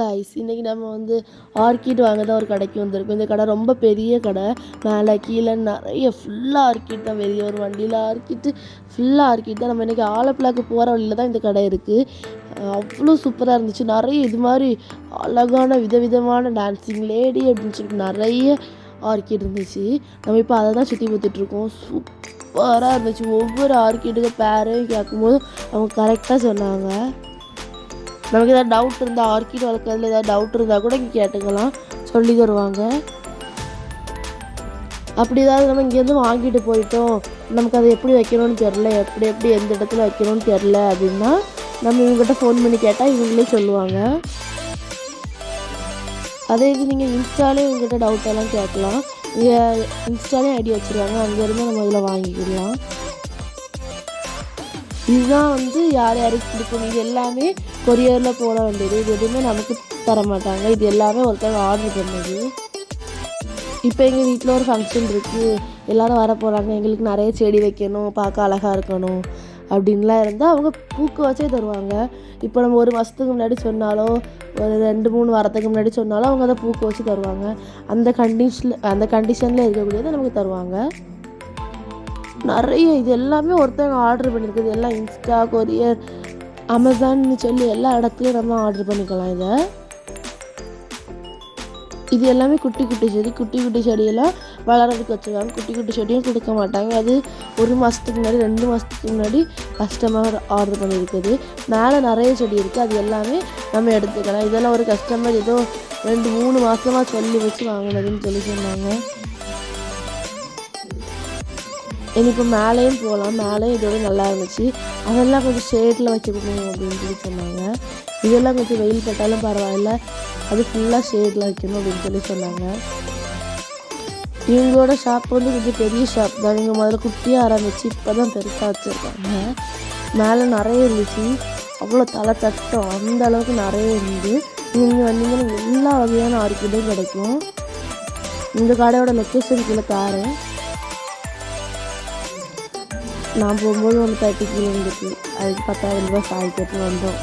Guys இன்றைக்கி நம்ம வந்து ஆர்கிட் வாங்க தான் ஒரு கடைக்கு வந்திருக்கோம். இந்த கடை ரொம்ப பெரிய கடை. மேலே கீழே நிறைய ஃபுல்லாக ஆர்கிட் தான் வெளியே ஒரு வண்டியில் ஆர்கிட்டு ஃபுல்லாக ஆர்கிட் தான். நம்ம இன்றைக்கி ஆலப்புழாக்கு போகிற வழியில் தான் இந்த கடை இருக்குது அவ்வளோ சூப்பராக இருந்துச்சு. நிறைய இது மாதிரி அழகான விதவிதமான டான்ஸிங் லேடி அப்படின்னு சொல்லிட்டு நிறைய ஆர்கிட் இருந்துச்சு. நம்ம இப்போ அதை தான் சுற்றி பார்த்துட்ருக்கோம் சூப்பராக இருந்துச்சு. ஒவ்வொரு ஆர்கிட்டுக்கு பேரையும் கேட்கும்போது அவங்க கரெக்டாக சொன்னாங்க. நமக்கு ஏதாவது டவுட் இருந்தால் ஆர்கிட் வளர்க்குறதுல ஏதாவது டவுட் இருந்தால் கூட இங்கே கேட்டுக்கலாம். சொல்லி தருவாங்க. அப்படி ஏதாவது நம்ம இங்கேருந்து வாங்கிட்டு போயிட்டோம். நமக்கு அதை எப்படி வைக்கணும்னு தெரில எப்படி எப்படி எந்த இடத்துல வைக்கணும்னு தெரில அப்படின்னா நம்ம இவங்ககிட்ட ஃபோன் பண்ணி கேட்டால் இவங்களே சொல்லுவாங்க. அதே இது நீங்கள் இன்ஸ்டாலே இவங்ககிட்ட டவுட்டெல்லாம் கேட்கலாம். இங்கே இன்ஸ்டாலே ஐடி வச்சுருவாங்க அங்கேருந்து நம்ம இதில் வாங்கிக்கலாம். இதுதான் வந்து யார் யாருக்கு கொடுக்கணும்? இது எல்லாமே கொரியரில் போட வேண்டியது. இது எதுவுமே நமக்கு தர மாட்டாங்க இது எல்லாமே ஒருத்தவங்க ஆர்டர் பண்ணது. இப்போ எங்கள் வீட்டில் ஒரு ஃபங்க்ஷன் இருக்குது எல்லோரும் வர போகிறாங்க எங்களுக்கு நிறைய செடி வைக்கணும். பார்க்க அழகாக இருக்கணும். அப்படின்லாம் இருந்தால் அவங்க பூக்க வச்சே தருவாங்க. இப்போ நம்ம ஒரு மாதத்துக்கு முன்னாடி சொன்னாலோ ஒரு ரெண்டு மூணு வாரத்துக்கு முன்னாடி சொன்னாலும் அவங்க அதை பூக்க வச்சு தருவாங்க. அந்த கண்டிஷனில் அந்த கண்டிஷனில் இருக்கக்கூடியதை நமக்கு தருவாங்க. நிறைய இது எல்லாமே ஒருத்தவங்க ஆர்டர் பண்ணியிருக்குது எல்லாம் இன்ஸ்டா கொரியர் அமேசான்னு சொல்லி எல்லா இடத்துலையும் நம்ம ஆர்டர் பண்ணிக்கலாம் இதை. இது எல்லாமே குட்டி குட்டி செடி குட்டி குட்டி செடியெல்லாம் வளர்கிறதுக்கு வச்சுருக்காங்க. குட்டி குட்டி செடியும் கொடுக்க மாட்டாங்க. அது ஒரு மாதத்துக்கு முன்னாடி ரெண்டு மாதத்துக்கு முன்னாடி கஸ்டமர் ஆர்டர் பண்ணியிருக்குது மேலே நிறைய செடி இருக்குது அது எல்லாமே நம்ம எடுத்துக்கலாம். இதெல்லாம் ஒரு கஸ்டமர் ஏதோ ரெண்டு மூணு மாதமாக சொல்லி வச்சு வாங்கினதுன்னு சொல்லி சொன்னாங்க. எனக்கு மேலேயும் போகலாம். மேலேயும் இதோட நல்லா இருந்துச்சு. அதெல்லாம் கொஞ்சம் ஷேடில் கொடுங்க அப்படின்னு சொல்லி சொன்னாங்க. இதெல்லாம் கொஞ்சம் வெயில் பட்டாலும் பரவாயில்ல. அது ஃபுல்லாக ஷேடில் வைக்கணும் அப்படின்னு சொல்லி சொன்னாங்க. இவங்களோட ஷாப் வந்து கொஞ்சம் பெரிய ஷாப் தான். இவங்க முதல்ல குட்டியாக ஆரம்பிச்சு இப்போ தான் பெருசாக வச்சுருக்காங்க. மேலே நிறைய இருந்துச்சு. அவ்வளோ தலை தட்டம். அந்த அளவுக்கு நிறைய இருந்து நீங்கள் வந்தீங்கன்னா எல்லா வகையான ஆர்கிட்டையும் கிடைக்கும். இந்த கடையோட லொக்கேஷன் கீழே தாரேன். நான் போகும்போது ஒன்று தேர்ட்டி இருந்துச்சு. அதுக்கு பத்தாயிரம் ரூபாய் சாய் கட்டி வந்தோம்.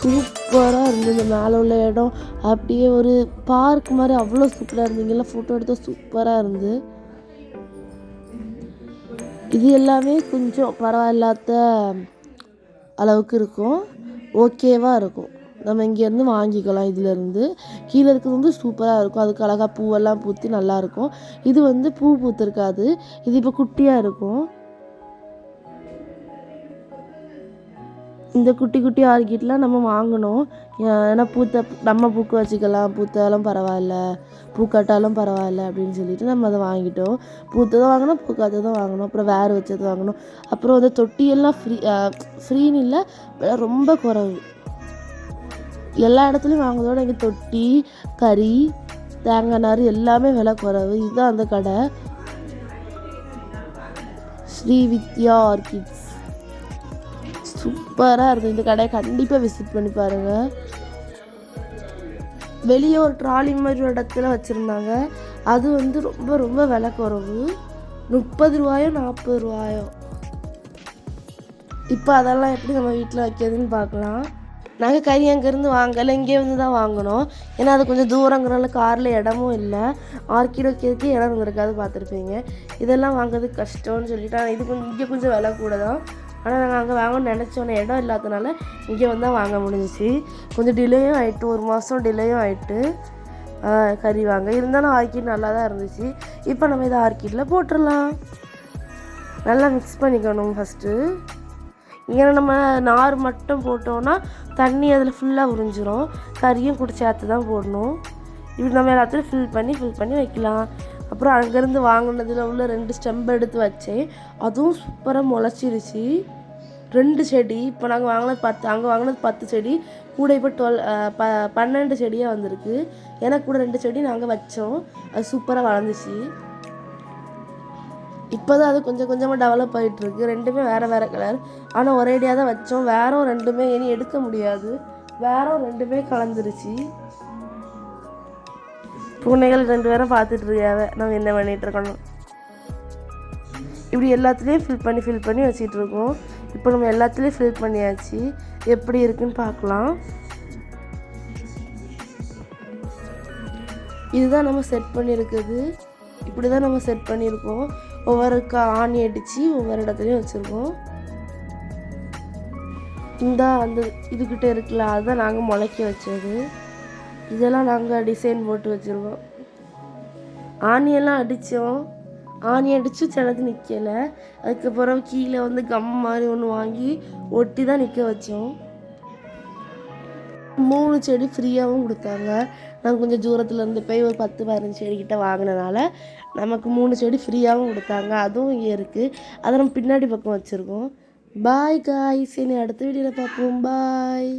சூப்பராக இருந்தது. மேலே உள்ள இடம் அப்படியே ஒரு பார்க் மாதிரி அவ்வளோ சூப்பராக இருந்தீங்கல்ல ஃபோட்டோ எடுத்தால் சூப்பராக இருந்து இது எல்லாமே கொஞ்சம் பரவாயில்லாத அளவுக்கு இருக்கும். ஓகேவாக இருக்கும். நம்ம இங்கேருந்து வாங்கிக்கலாம். இதுலேருந்து கீழே இருக்கிறது வந்து சூப்பராக இருக்கும். அதுக்கு அழகாக பூவெல்லாம் பூத்தி நல்லாயிருக்கும் இது வந்து பூ பூத்திருக்காது. இது இப்போ குட்டியாக இருக்கும். இந்த குட்டி குட்டி ஆர்கிட்லாம் நம்ம வாங்கணும். ஏன்னா பூத்த நம்ம பூக்க வச்சுக்கலாம். பூத்தாலும் பரவாயில்ல. பூக்காட்டாலும் பரவாயில்ல அப்படின்னு சொல்லிட்டு நம்ம அதை வாங்கிட்டோம். பூத்ததும் வாங்கணும் பூக்காத்ததும் வாங்கணும். அப்புறம் வேறு வச்சது வாங்கணும். அப்புறம் அந்த தொட்டியெல்லாம் ஃப்ரீ ஃப்ரீன்னு இல்லை ரொம்ப குறைவு. எல்லா இடத்துலையும் வாங்குறதோட இங்கே தொட்டி கறி தேங்காய் நார் எல்லாமே விலை குறைவு. இதுதான் அந்த கடை. ஸ்ரீ வித்யா ஆர்கிட்ஸ். சூப்பராக இருக்குது இந்த கடையை கண்டிப்பாக விசிட் பண்ணி பாருங்கள் வெளியே ஒரு ட்ராலி மாதிரி ஒரு இடத்துல வச்சுருந்தாங்க. அது வந்து ரொம்ப ரொம்ப விலை குறைவு. முப்பது ரூபாயோ நாற்பது ரூபாயோ. இப்போ அதெல்லாம் எப்படி நம்ம வீட்டில் வைக்கிறதுன்னு பார்க்கலாம். நாங்கள் கறி அங்கேருந்து வாங்கலை இங்கே வந்து தான் வாங்கினோம் ஏன்னா அது கொஞ்சம் தூரங்கிறனால காரில் இடமும் இல்லை. ஆர்கிட் வைக்கிறதுக்கு இடம் இருந்திருக்காது பார்த்துருப்பீங்க. இதெல்லாம் வாங்குறது கஷ்டம்னு சொல்லிட்டு ஆனால் இது கொஞ்சம் இங்கே கொஞ்சம் விலை கூட தான் ஆனால் நாங்கள் அங்கே வாங்கணும்னு நினச்சோன்னே இடம் இல்லாதனால இங்கே வந்து தான் வாங்க முடிஞ்சிச்சு. கொஞ்சம் டிலேயும் ஆகிட்டு ஒரு மாதம் டிலேயும் ஆகிட்டு கறி வாங்க. இருந்தாலும் ஆர்கிட் நல்லா தான் இருந்துச்சு. இப்போ நம்ம இதை ஆர்கிட்டில் போட்டுடலாம் நல்லா மிக்ஸ் பண்ணிக்கணும் ஃபஸ்ட்டு ஏன்னா நம்ம நார் மட்டும் போட்டோன்னா தண்ணி அதில் ஃபுல்லாக உறிஞ்சிரும். கறியும் கூட சேர்த்து தான் போடணும். இப்படி நம்ம எல்லாத்தையும் ஃபில் பண்ணி ஃபில் பண்ணி வைக்கலாம். அப்புறம் அங்கேருந்து வாங்கினதில் உள்ள ரெண்டு ஸ்டெம்பை எடுத்து வச்சேன். அதுவும் சூப்பராக முளைச்சிருச்சு. ரெண்டு செடி இப்போ நாங்கள் வாங்கினது பத்து அங்கே வாங்கினது பத்து செடி கூட இப்போ டுவெல் ப பன்னெண்டு செடியாக வந்திருக்கு. எனக்கு கூட ரெண்டு செடி நாங்கள் வச்சோம். அது சூப்பராக வளர்ந்துச்சு. இப்போ தான் அது கொஞ்சம் கொஞ்சமாக டெவலப் ஆகிட்டுருக்கு ரெண்டுமே வேறு வேறு கலர் ஆனால் ஒரேடியாக தான் வச்சோம். வேறும் ரெண்டுமே இனி எடுக்க முடியாது. வேறும் ரெண்டுமே கலந்துருச்சு. பூனைகள் ரெண்டு பேரும் பார்த்துட்டு இருக்காவ நம்ம என்ன பண்ணிகிட்டு இருக்கணும்? இப்படி எல்லாத்துலேயும் ஃபில் பண்ணி ஃபில் பண்ணி வச்சிட்டு இருக்கோம் இப்போ நம்ம எல்லாத்துலேயும் ஃபில் பண்ணியாச்சு. எப்படி இருக்குன்னு பார்க்கலாம். இதுதான் நம்ம செட் பண்ணியிருக்குது இப்படி தான் நம்ம செட் பண்ணியிருக்கோம். ஒவ்வொரு கா ஆணி அடித்து ஒவ்வொரு இடத்துலையும் வச்சுருக்கோம். இந்த அந்த இதுக்கிட்ட இருக்குல்ல அதுதான் நாங்கள் முளைக்க வச்சது. இதெல்லாம் நாங்கள் டிசைன் போட்டு வச்சுருக்கோம். ஆணியெல்லாம் அடித்தோம் ஆணி அடித்து சிலது நிற்கலை அதுக்கப்புறம் கீழே வந்து கம் மாதிரி ஒன்று வாங்கி ஒட்டி தான் நிற்க வச்சோம். மூணு செடி ஃப்ரீயாகவும் கொடுத்தாங்க. நாங்கள் கொஞ்சம் தூரத்தில் இருந்து போய் ஒரு பத்து பதினஞ்சு செடிக்கிட்ட வாங்கினனால நமக்கு மூணு செடி ஃப்ரீயாகவும் கொடுத்தாங்க. அதுவும் இங்கே இருக்குது அதை நம்ம பின்னாடி பக்கம் வச்சுருக்கோம். பாய் காய்ஸ் இனி அடுத்த வீடியோவில் பார்ப்போம். பாய்